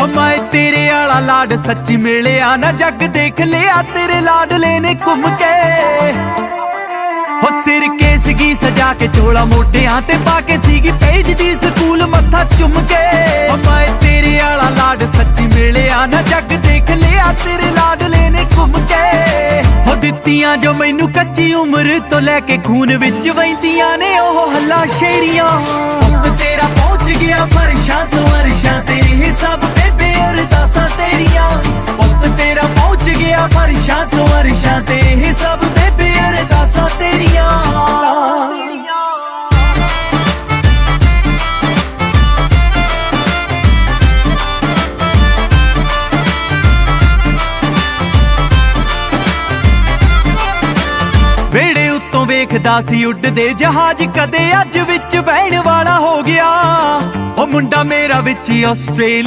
ਓ ਤੇਰੇ ਆਲਾ ਲਾਡ ਸੱਚੀ ਮਿਲਿਆ ਨਾ ਜੱਗ ਦੇਖ ਲਿਆ ਤੇਰੇ ਲਾਡਲੇ ਨੇ ਘੁੰਮ ਕੇ। ਹੋ ਸਿਰ ਕੇਸਗੀ ਸਜਾ ਕੇ ਚੋਲਾ ਮੋਢਿਆਂ ਤੇ ਪਾ ਕੇ ਸੀਗੀ ਪੇਜ ਦੀ ਸਕੂਲ ਮੱਥਾ ਚੁੰਮ ਕੇ। ਓ ਤੇਰੇ ਵਾਲਾ ਲਾਡ ਸੱਚੀ ਮਿਲਿਆ ਨਾ ਜੱਗ ਦੇਖ ਲਿਆ ਤੇਰੇ ਲਾਡਲੇ ਨੇ ਘੁੰਮ ਕੇ। ਹੋ ਦਿੱਤੀਆਂ ਜੋ ਮੈਨੂੰ ਕੱਚੀ ਉਮਰ ਤੋਂ ਲੈ ਕੇ ਖੂਨ ਵਿੱਚ ਵਹਿੰਦੀਆਂ ਨੇ ਉਹ ਹੱਲਾ ਸ਼ੇਰੀਆਂ। ਤੇਰਾ ਪਹੁੰਚ ਗਿਆ ਫਰਸ਼ਾਂ ਤੋਂ ਅਰਸ਼ਾਂ, ਤੇਰੇ ਹਿਸਾਬ ਬੇਬੇ ਫਰਸ਼ਾਂ ਤੋਂ ਅਰਸ਼ਾਂ ਤੇਰੇ ਹਿਸਾਬ ਬੇਬੇ ਅਰਦਾਸਾਂ ਤੇਰੀਆਂ। ਵੇੜੇ ਉੱਤੋਂ ਵੇਖਦਾ ਸੀ ਉੱਡਦੇ ਜਹਾਜ਼, ਕਦੇ ਅੱਜ ਵਿੱਚ ਬਹਿਣ ਵਾਲਾ ਹੋ ਗਿਆ। ਉਹ ਮੁੰਡਾ ਮੇਰਾ ਵਿੱਚ ਹੀ ਆਸਟ੍ਰੇਲੀਆ